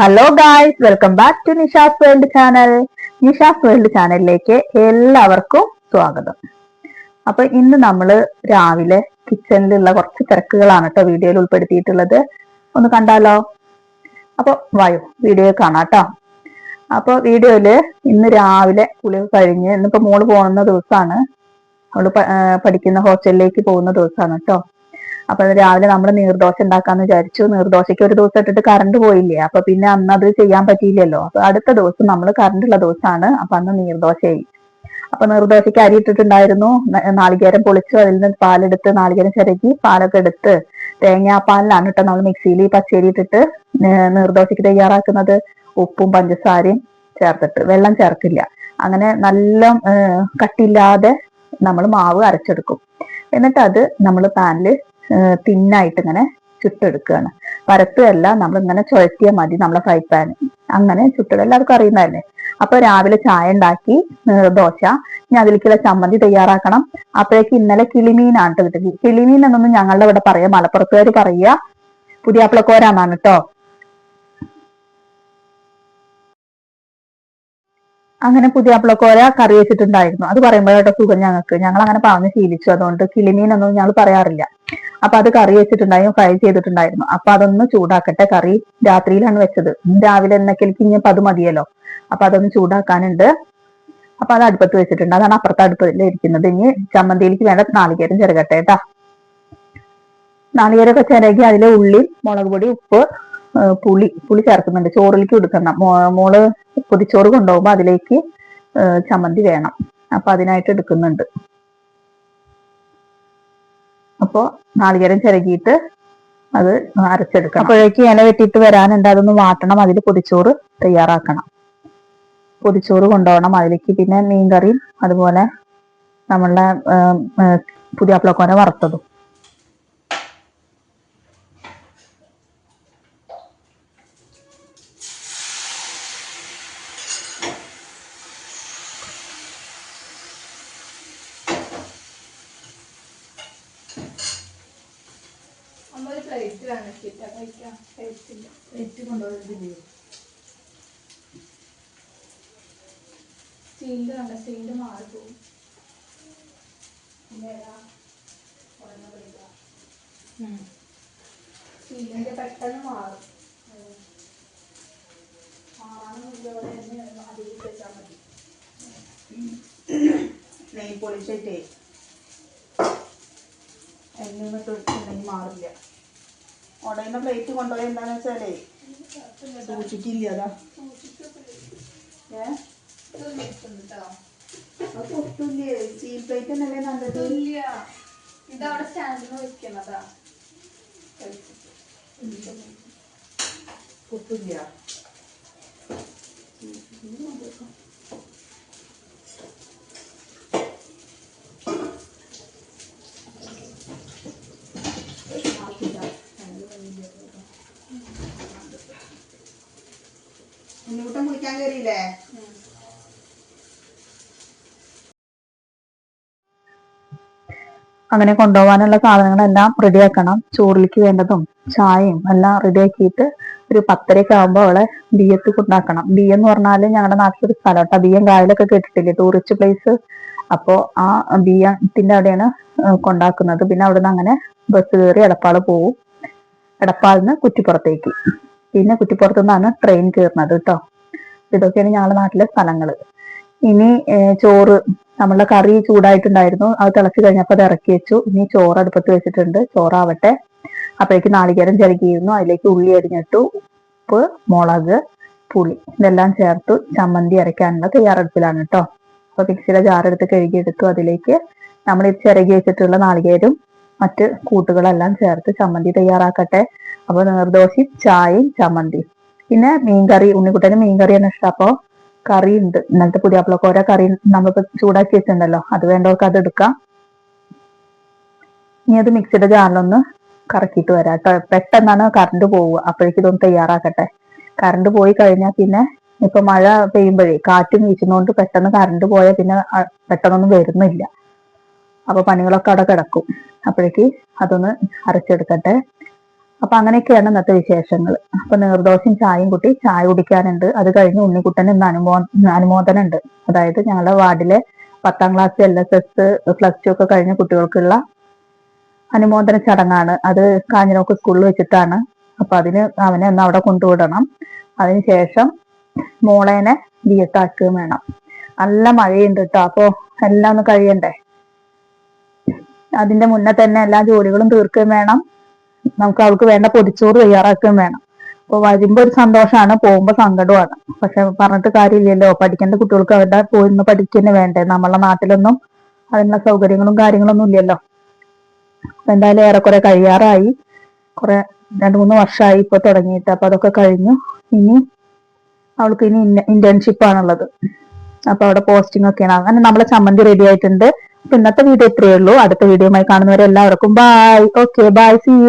Hello guys welcome back to Nisha's world channel Nisha's world ചാനലിലേക്ക് എല്ലാവർക്കും സ്വാഗതം. അപ്പൊ ഇന്ന് നമ്മൾ രാവിലെ കിച്ചണിലുള്ള കുറച്ച് തിരക്കുകളാണ് കേട്ടോ വീഡിയോയിൽ ഉൾപ്പെടുത്തിയിട്ടുള്ളത്. ഒന്ന് കണ്ടാലോ? അപ്പൊ വായു വീഡിയോ കാണാം കേട്ടോ. അപ്പൊ വീഡിയോയിൽ ഇന്ന് രാവിലെ കുളി കഴിഞ്ഞ് ഇന്നിപ്പോ മോൾ പോകുന്ന ദിവസമാണ് അവൾ പഠിക്കുന്ന ഹോസ്റ്റലിലേക്ക് പോകുന്ന ദിവസമാണ് കേട്ടോ. അപ്പൊ രാവിലെ നമ്മൾ നീർദോശ ഉണ്ടാക്കാന്ന് വിചാരിച്ചു. നീർദോശയ്ക്ക് ഒരു ദിവസം ഇട്ടിട്ട് കറണ്ട് പോയില്ലേ? അപ്പൊ പിന്നെ അന്ന് അത് ചെയ്യാൻ പറ്റിയില്ലല്ലോ. അപ്പൊ അടുത്ത ദിവസം നമ്മൾ കറണ്ട് ഉള്ള ദിവസമാണ് അപ്പൊ അന്ന് നീർദോശയായി. അപ്പൊ നീർദോശയ്ക്ക് അരി ഇട്ടിട്ടുണ്ടായിരുന്നു. നാളികേരം പൊളിച്ചു. അതിൽ നിന്ന് പാലെടുത്ത് നാളികേരം ചിരകി പാലൊക്കെ എടുത്ത് തേങ്ങാപ്പാലിലാണ് കേട്ടോ നമ്മൾ മിക്സിയിൽ പച്ചരി ഇട്ടിട്ട് നീർദോശയ്ക്ക് തയ്യാറാക്കുന്നത്. ഉപ്പും പഞ്ചസാരയും ചേർത്തിട്ട്. വെള്ളം ചേർക്കില്ല അങ്ങനെ നല്ല കട്ടില്ലാതെ നമ്മൾ മാവ് അരച്ചെടുക്കും. എന്നിട്ട് അത് നമ്മൾ പാനിൽ തിന്നായിട്ട് ഇങ്ങനെ ചുട്ടെടുക്കുകയാണ് പരത്തുമല്ല നമ്മൾ ഇങ്ങനെ ചുഴറ്റിയാൽ മതി നമ്മളെ ഫ്രൈ പാൻ അങ്ങനെ ചുട്ടിട എല്ലാവർക്കും അറിയുന്നതല്ലേ? അപ്പൊ രാവിലെ ചായ ഉണ്ടാക്കി ദോശ. ഇനി അതിലേക്കുള്ള ചമ്മന്തി തയ്യാറാക്കണം. അപ്പോഴേക്ക് ഇന്നലെ കിളിമീനാണ് ട്ടോ കിട്ടിയത്. കിളിമീൻ എന്നൊന്നും ഞങ്ങളുടെ ഇവിടെ പറയാം മലപ്പുറത്തുകാർ പറയുക പുതിയാപ്പിളക്കോരാന്നാണ് കേട്ടോ. അങ്ങനെ പുതിയ അപ്പളക്കോര കറി വെച്ചിട്ടുണ്ടായിരുന്നു. അത് പറയുമ്പോഴാട്ടോ സുഖം ഞങ്ങൾക്ക്. ഞങ്ങൾ അങ്ങനെ പറഞ്ഞ് ശീലിച്ചു. അതുകൊണ്ട് കിളിമീൻ ഒന്നും ഞങ്ങൾ പറയാറില്ല. അപ്പൊ അത് കറി വെച്ചിട്ടുണ്ടായിരുന്നു ഫ്രൈ ചെയ്തിട്ടുണ്ടായിരുന്നു. അപ്പൊ അതൊന്ന് ചൂടാക്കട്ടെ. കറി രാത്രിയിലാണ് വെച്ചത്. രാവിലെ എന്നൊക്കെ ഇനി അത് മതിയല്ലോ. അപ്പൊ അതൊന്ന് ചൂടാക്കാനുണ്ട്. അപ്പൊ അത് അടുപ്പത്ത് വെച്ചിട്ടുണ്ട്. അതാണ് അപ്പുറത്തെ അടുപ്പത്തിൽ ഇരിക്കുന്നത്. ഇനി ചമ്മന്തിയിലേക്ക് വേണ്ട നാളികേരം ചെറുകട്ടെ കേട്ടാ നാളികേരമൊക്കെ ചിരകി അതിലെ ഉള്ളി മുളക് പൊടി ഉപ്പ് പുളി പുളി ചേർക്കുന്നുണ്ട്. ചോറിലേക്ക് എടുക്കണം മോൾ പൊതിച്ചോറ് കൊണ്ടുപോകുമ്പോ അതിലേക്ക് ചമ്മന്തി വേണം. അപ്പൊ അതിനായിട്ട് എടുക്കുന്നുണ്ട്. അപ്പോ നാളികേരം ചിരകിയിട്ട് അത് അരച്ചെടുക്കണം. അപ്പോഴേക്ക് ഇല വെട്ടിയിട്ട് വരാനുണ്ട് അതൊന്ന് വാട്ടണം അതിൽ പൊടിച്ചോറ് തയ്യാറാക്കണം. പൊടിച്ചോറ് കൊണ്ടുപോകണം. അതിലേക്ക് പിന്നെ മീൻകറിയും അതുപോലെ നമ്മളുടെ പുതിയാപ്പിളക്കോന വറുത്തതും. നമ്മളൊരു പ്ലേറ്റ് കാണിച്ചിട്ടാ കഴിക്കാം കഴിച്ചില്ല പ്ലേറ്റ് കൊണ്ടുപോകുന്നില്ലേ? സ്റ്റീലിന്റെ കണ്ട സ്റ്റീലിന്റെ മാറി പോകും സ്റ്റീലിന്റെ പെട്ടെന്ന് മാറും. എണ്ണ അതിലേക്ക് വെച്ചാൽ മതി. നെയ് പൊളിച്ചിട്ടേ എണ്ണയൊന്നും ഇട്ടുണ്ടെങ്കിൽ മാറില്ല. ഉടയുന്ന പ്ലേറ്റ് കൊണ്ടുപോയി എന്താണെന്ന് വെച്ചാലേ സൂക്ഷിക്കില്ല അതാ. ഏ? അത് പൊട്ടില്ലേ? സ്റ്റീൽ പ്ലേറ്റ് എന്നല്ലേ നല്ലത്? ഇതവിടെ സ്റ്റാൻഡിൽ വെക്കുന്നതാ. പൊട്ടില്ല ഉണ്ണിക്കുട്ടൻ കുളിക്കാൻ കയറിയില്ലേ? അങ്ങനെ കൊണ്ടുപോകാനുള്ള സാധനങ്ങളെല്ലാം റെഡിയാക്കണം. ചോറിലേക്ക് വേണ്ടതും ചായയും എല്ലാം റെഡിയാക്കിയിട്ട് ഒരു പത്തരയൊക്കെ ആകുമ്പോൾ അവളെ ബിയത്ത് കൊണ്ടാക്കണം. ബിയം എന്ന് പറഞ്ഞാൽ ഞങ്ങളുടെ നാട്ടിലൊരു സ്ഥലം ബിയം കായലൊക്കെ കേട്ടിട്ടില്ലേ? ടൂറിസ്റ്റ് പ്ലേസ് അപ്പോൾ ആ ബിയത്തിന്റെ അവിടെയാണ് കൊണ്ടാക്കുന്നത്. പിന്നെ അവിടെ നിന്ന് അങ്ങനെ ബസ് കയറി എടപ്പാൾ പോവും. എടപ്പാളിന്ന് കുറ്റിപ്പുറത്തേക്ക്. പിന്നെ കുറ്റിപ്പുറത്തു നിന്നാണ് ട്രെയിൻ കയറുന്നത് കേട്ടോ ഇതൊക്കെയാണ് ഞങ്ങളുടെ നാട്ടിലെ സ്ഥലങ്ങൾ ഇനി ചോറ് നമ്മളുടെ കറി ചൂടായിട്ടുണ്ടായിരുന്നു. അത് തിളച്ച് കഴിഞ്ഞപ്പോൾ അത് ഇറക്കി വെച്ചു. ഇനി ചോറ് അടുപ്പത്ത് വെച്ചിട്ടുണ്ട്. ചോറാവട്ടെ. അപ്പോഴേക്ക് നാളികേരം ചിരകിയിരുന്നു. അതിലേക്ക് ഉള്ളി അരിഞ്ഞിട്ടു ഉപ്പ് മുളക് പുളി ഇതെല്ലാം ചേർത്തു ചമ്മന്തി അരയ്ക്കാനുള്ള തയ്യാറെടുപ്പിലാണ് കേട്ടോ അപ്പൊ മിക്സിയുടെ ജാറെടുത്ത് കഴുകിയെടുത്തു. അതിലേക്ക് നമ്മൾ ഈ ചിരകി വെച്ചിട്ടുള്ള നാളികേരും മറ്റ് കൂട്ടുകളെല്ലാം ചേർത്ത് ചമ്മന്തി തയ്യാറാക്കട്ടെ. അപ്പൊ നീർദോശയും ചായയും ചമ്മന്തി പിന്നെ മീൻകറി ഉണ്ണിക്കുട്ടന് മീൻകറിയാണ് ഇഷ്ടം. അപ്പൊ കറി ഉണ്ട് ഇന്നലത്തെ ഓരോ കറി നമ്മളിപ്പോ ചൂടാക്കി വെച്ചിട്ടുണ്ടല്ലോ അത് വേണ്ടവർക്ക് അത് എടുക്കാം. ഇനി അത് മിക്സിയുടെ ജാറിലൊന്ന് കറക്കിയിട്ട് വരാം കേട്ടോ. പെട്ടെന്നാണ് കറണ്ട് പോവുക. അപ്പോഴേക്കും ഇതൊന്ന് തയ്യാറാക്കട്ടെ. കറണ്ട് പോയി കഴിഞ്ഞാൽ പിന്നെ ഇപ്പൊ മഴ പെയ്യുമ്പോഴേ കാറ്റ് വീശുന്നോണ്ട് പെട്ടെന്ന് കറണ്ട് പോയാൽ പിന്നെ പെട്ടെന്നൊന്നും വരുന്നില്ല. അപ്പൊ പണികളൊക്കെ അവിടെ കിടക്കും. അപ്പോഴേക്ക് അതൊന്ന് അരച്ചെടുക്കട്ടെ. അപ്പൊ അങ്ങനെയൊക്കെയാണ് ഇന്നത്തെ വിശേഷങ്ങൾ. അപ്പൊ നീർദോശയും ചായയും കുട്ടി ചായ കുടിക്കാനുണ്ട്. അത് കഴിഞ്ഞ് ഉണ്ണിക്കുട്ടൻ ഇന്ന് അനുമോ അനുമോദനം ഉണ്ട് അതായത് ഞങ്ങളുടെ വാർഡിലെ പത്താം class L S S plus two ഒക്കെ കഴിഞ്ഞ കുട്ടികൾക്കുള്ള അനുമോദന ചടങ്ങാണ്. അത് കാഞ്ഞിരോക്ക് സ്കൂളിൽ വെച്ചിട്ടാണ്. അപ്പൊ അതിന് അവനെ ഒന്ന് അവിടെ കൊണ്ടുവിടണം. അതിനുശേഷം മോളേനെ ബി എസ് ആക്കുകയും വേണം. നല്ല മഴയുണ്ട് കേട്ടോ അപ്പോ എല്ലാം ഒന്ന് കഴിയണ്ടേ? അതിന്റെ മുന്നേ തന്നെ എല്ലാ ജോലികളും തീർക്കുകയും വേണം. നമുക്ക് അവൾക്ക് വേണ്ട പൊതിച്ചോറ് തയ്യാറാക്കുകയും വേണം. അപ്പൊ വരുമ്പോ ഒരു സന്തോഷമാണ് പോകുമ്പോ സങ്കടമാണ് പക്ഷെ പറഞ്ഞിട്ട് കാര്യമില്ലല്ലോ. പഠിക്കേണ്ട കുട്ടികൾക്ക് അവരുടെ പോയിരുന്ന് പഠിക്കുന്നേ വേണ്ടേ? നമ്മളെ നാട്ടിലൊന്നും അതിനുള്ള സൗകര്യങ്ങളും കാര്യങ്ങളൊന്നും ഇല്ലല്ലോ. എന്തായാലും ഏറെക്കുറെ കഴിയാറായി. കുറെ രണ്ട് മൂന്ന് വർഷമായി ഇപ്പൊ തുടങ്ങിയിട്ട്. അപ്പൊ അതൊക്കെ കഴിഞ്ഞു. ഇനി അവൾക്ക് ഇനി ഇന്റേൺഷിപ്പ് ആണുള്ളത്. അപ്പൊ അവിടെ പോസ്റ്റിംഗ് ഒക്കെയാണ്. അങ്ങനെ നമ്മളെ ചമ്മന്തി റെഡി ആയിട്ടുണ്ട്. ഇന്നത്തെ വീഡിയോ ഇത്രയേ ഉള്ളൂ. അടുത്ത വീഡിയോയുമായി കാണുന്നവരെ എല്ലാവർക്കും bye okay bye see you